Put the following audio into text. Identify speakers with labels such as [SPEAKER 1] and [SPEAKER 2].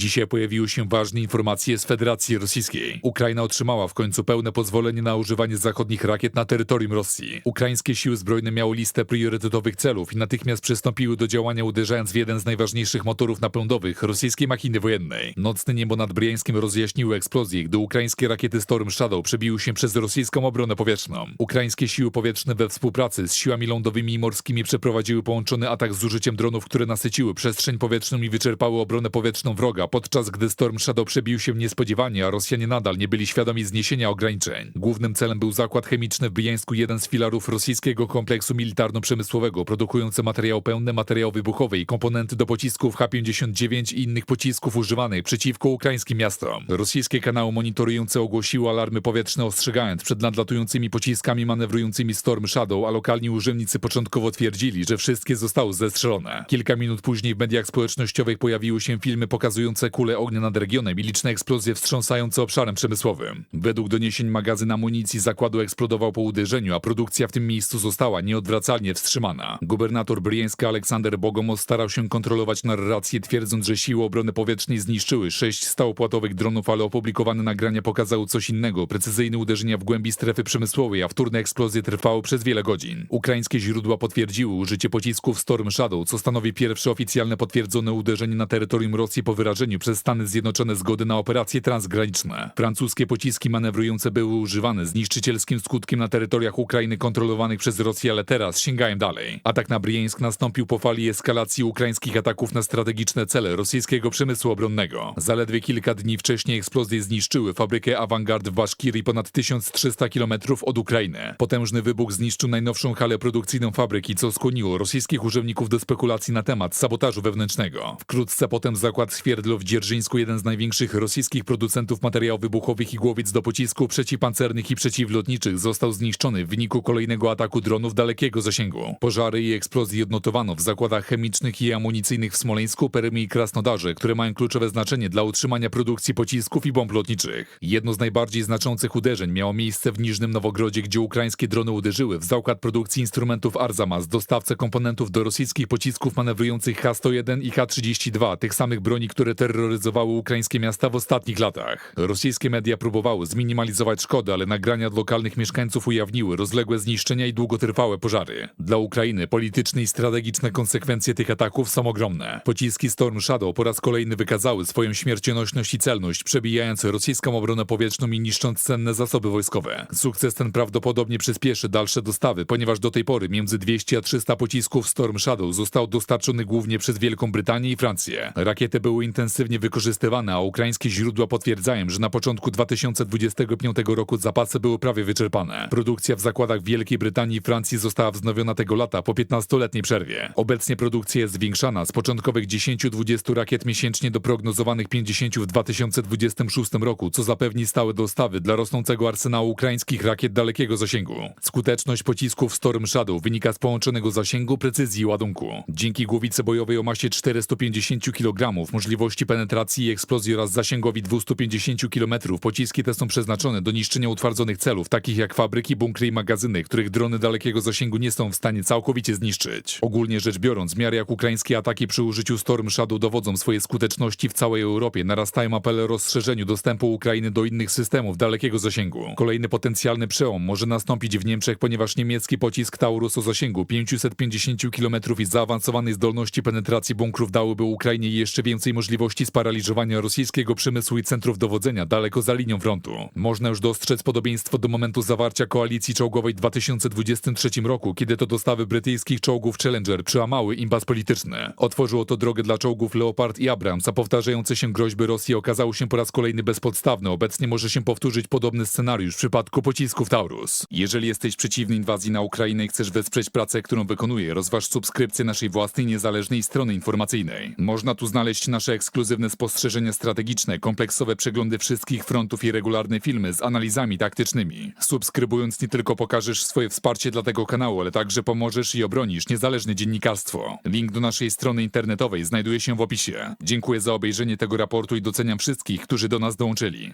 [SPEAKER 1] Dzisiaj pojawiły się ważne informacje z Federacji Rosyjskiej. Ukraina otrzymała w końcu pełne pozwolenie na używanie zachodnich rakiet na terytorium Rosji. Ukraińskie siły zbrojne miały listę priorytetowych celów i natychmiast przystąpiły do działania uderzając w jeden z najważniejszych motorów napędowych rosyjskiej machiny wojennej. Nocne niebo nad Briańskiem rozjaśniły eksplozje, gdy ukraińskie rakiety Storm Shadow przebiły się przez rosyjską obronę powietrzną. Ukraińskie siły powietrzne we współpracy z siłami lądowymi i morskimi przeprowadziły połączony atak z użyciem dronów, które nasyciły przestrzeń powietrzną i wyczerpały obronę powietrzną wroga, podczas gdy Storm Shadow przebił się niespodziewanie, a Rosjanie nadal nie byli świadomi zniesienia ograniczeń. Głównym celem był zakład chemiczny w Briańsku, jeden z filarów rosyjskiego kompleksu militarno-przemysłowego, produkujący materiał pełny, materiał wybuchowy i komponenty do pocisków H-59 i innych pocisków używanych przeciwko ukraińskim miastom. Rosyjskie kanały monitorujące ogłosiły alarmy powietrzne ostrzegając przed nadlatującymi pociskami manewrującymi Storm Shadow, a lokalni urzędnicy początkowo twierdzili, że wszystkie zostały zestrzelone. Kilka minut później w mediach społecznościowych pojawiły się filmy pokazujące kule ognia nad regionem i liczne eksplozje wstrząsające obszarem przemysłowym. Według doniesień magazyn amunicji zakładu eksplodował po uderzeniu, a produkcja w tym miejscu została nieodwracalnie wstrzymana. Gubernator Briańska Aleksander Bogomos starał się kontrolować narrację, twierdząc, że siły obrony powietrznej zniszczyły sześć stałopłatowych dronów, ale opublikowane nagrania pokazały coś innego. Precyzyjne uderzenia w głębi strefy przemysłowej, a wtórne eksplozje trwały przez wiele godzin. Ukraińskie źródła potwierdziły użycie pocisków Storm Shadow, co stanowi pierwsze oficjalne potwierdzone uderzenie na terytorium Rosji po wyrażeniu przez Stany Zjednoczone zgody na operacje transgraniczne. Francuskie pociski manewrujące były używane z niszczycielskim skutkiem na terytoriach Ukrainy kontrolowanych przez Rosję, ale teraz sięgają dalej. Atak na Briańsk nastąpił po fali eskalacji ukraińskich ataków na strategiczne cele rosyjskiego przemysłu obronnego. Zaledwie kilka dni wcześniej eksplozje zniszczyły fabrykę Avangard w Baszkirii ponad 1300 km od Ukrainy. Potężny wybuch zniszczył najnowszą halę produkcyjną fabryki, co skłoniło rosyjskich urzędników do spekulacji na temat sabotażu wewnętrznego. Wkrótce potem zakład Świerdlo w Dzierżyńsku, jeden z największych rosyjskich producentów materiałów wybuchowych i głowic do pocisków przeciwpancernych i przeciwlotniczych, został zniszczony w wyniku kolejnego ataku dronów dalekiego zasięgu. Pożary i eksplozje odnotowano w zakładach chemicznych i amunicyjnych w Smoleńsku, Permie i Krasnodarze, które mają kluczowe znaczenie dla utrzymania produkcji pocisków i bomb lotniczych. Jedno z najbardziej znaczących uderzeń miało miejsce w Niżnym Nowogrodzie, gdzie ukraińskie drony uderzyły w zakład produkcji instrumentów Arzamas, dostawcę komponentów do rosyjskich pocisków manewrujących H-101 i H-32, tych samych broni, które terroryzowały ukraińskie miasta w ostatnich latach. Rosyjskie media próbowały zminimalizować szkody, ale nagrania od lokalnych mieszkańców ujawniły rozległe zniszczenia i długotrwałe pożary. Dla Ukrainy polityczne i strategiczne konsekwencje tych ataków są ogromne. Pociski Storm Shadow po raz kolejny wykazały swoją śmiercionośność i celność, przebijając rosyjską obronę powietrzną i niszcząc cenne zasoby wojskowe. Sukces ten prawdopodobnie przyspieszy dalsze dostawy, ponieważ do tej pory między 200 a 300 pocisków Storm Shadow zostało dostarczonych głównie przez Wielką Brytanię i Francję. Rakiety były intensywnie wykorzystywane, a ukraińskie źródła potwierdzają, że na początku 2025 roku zapasy były prawie wyczerpane. Produkcja w zakładach Wielkiej Brytanii i Francji została wznowiona tego lata po 15-letniej przerwie. Obecnie produkcja jest zwiększana z początkowych 10-20 rakiet miesięcznie do prognozowanych 50 w 2026 roku, co zapewni stałe dostawy dla rosnącego arsenału ukraińskich rakiet dalekiego zasięgu. Skuteczność pocisków Storm Shadow wynika z połączonego zasięgu, precyzji i ładunku. Dzięki głowicy bojowej o masie 450 kg, możliwości penetracji i eksplozji oraz zasięgowi 250 km, pociski te są przeznaczone do niszczenia utwardzonych celów, takich jak fabryki, bunkry i magazyny, których drony dalekiego zasięgu nie są w stanie całkowicie zniszczyć. Ogólnie rzecz biorąc, w miarę jak ukraińskie ataki przy użyciu Storm Shadow dowodzą swojej skuteczności w całej Europie, narastają apele o rozszerzeniu dostępu Ukrainy do innych systemów dalekiego zasięgu. Kolejny potencjalny przełom może nastąpić w Niemczech, ponieważ niemiecki pocisk Taurus o zasięgu 550 km i zaawansowanej zdolności penetracji bunkrów dałyby Ukrainie jeszcze więcej możliwości sparaliżowania rosyjskiego przemysłu i centrów dowodzenia daleko za linią frontu. Można już dostrzec podobieństwo do momentu zawarcia koalicji czołgowej w 2023 roku, kiedy to dostawy brytyjskich czołgów Challenger przełamały impas polityczny. Otworzyło to drogę dla czołgów Leopard i Abrams, a powtarzające się groźby Rosji okazały się po raz kolejny bezpodstawne. Obecnie może się powtórzyć podobny scenariusz w przypadku pocisków Taurus. Jeżeli jesteś przeciwny inwazji na Ukrainę i chcesz wesprzeć pracę, którą wykonuję, rozważ subskrypcję naszej własnej niezależnej strony informacyjnej. Można tu znaleźć nasze ekskluzywne spostrzeżenia strategiczne, kompleksowe przeglądy wszystkich frontów i regularne filmy z analizami taktycznymi. Subskrybując nie tylko pokażesz swoje wsparcie dla tego kanału, ale także pomożesz i obronisz niezależne dziennikarstwo. Link do naszej strony internetowej znajduje się w opisie. Dziękuję za obejrzenie tego raportu i doceniam wszystkich, którzy do nas dołączyli.